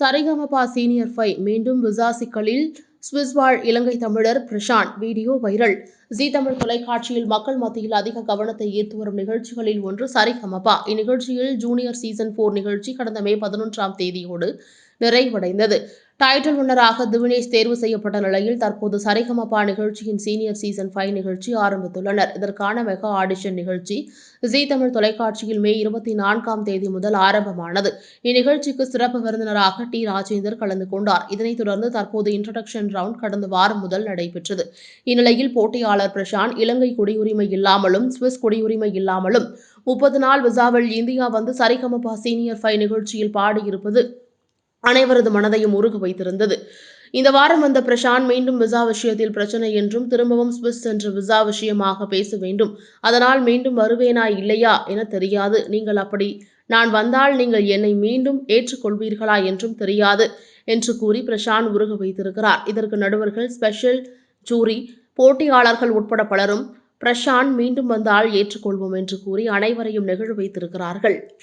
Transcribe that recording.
Sa Re Ga Ma Pa senior five மீண்டும் visa சிக்கலில் Swiss வாழ் இலங்கை தமிழர் Prashanth video viral. G Tamil தொலைக்காட்சியில் மக்கள் மத்தியில் அதிக கவனத்தை ஈர்த்து வரும் நிகழ்ச்சிகளில் ஒன்று சரிகமபா. இந்நிகழ்ச்சியில் ஜூனியர் சீசன் போர் நிகழ்ச்சி கடந்த மே பதினொன்றாம் தேதியோடு நிறைவடைந்தது. டைட்டில் வின்னராக திவினேஷ் தேர்வு செய்யப்பட்ட நிலையில் தற்போது சரிகமபா நிகழ்ச்சியின் சீனியர் சீசன் ஃபைவ் நிகழ்ச்சி ஆரம்பித்துள்ளனர். இதற்கான மெகா ஆடிஷன் நிகழ்ச்சி ஜி தமிழ் தொலைக்காட்சியில் மே இருபத்தி நான்காம் தேதி முதல் ஆரம்பமானது. இந்நிகழ்ச்சிக்கு சிறப்பு விருந்தினராக டி ராஜேந்தர் கலந்து கொண்டார். இதனைத் தொடர்ந்து தற்போது இன்ட்ரடக்ஷன் ரவுண்ட் கடந்த வாரம் முதல் நடைபெற்றது. இந்நிலையில் போட்டியாளர் பிரசாந்த் இலங்கை குடியுரிமை இல்லாமலும் சுவிஸ் குடியுரிமை இல்லாமலும் முப்பது நாள் விசாவில் இந்தியா வந்து சரிகமபா சீனியர் ஃபைவ் நிகழ்ச்சியில் பாடியிருப்பது அனைவரது மனதையும் உருகு வைத்திருந்தது. இந்த வாரம் வந்த பிரசாந்த் மீண்டும் விசா விஷயத்தில் பிரச்சனை என்றும் திரும்பவும் ஸ்விஸ் சென்று விசா விஷயமாக பேச வேண்டும். அதனால் மீண்டும் வருவேனா இல்லையா என தெரியாது. நீங்கள் அப்படி நான் வந்தால் நீங்கள் என்னை மீண்டும் ஏற்றுக்கொள்வீர்களா என்றும் தெரியாது என்று கூறி பிரசாந்த் உருக வைத்திருக்கிறார். இதற்கு நடுவர்கள் ஸ்பெஷல் ஜூரி போட்டியாளர்கள் உட்பட பலரும் பிரசாந்த் மீண்டும் வந்தால் ஏற்றுக்கொள்வோம் என்று கூறி அனைவரையும் நெகிழ் வைத்திருக்கிறார்கள்.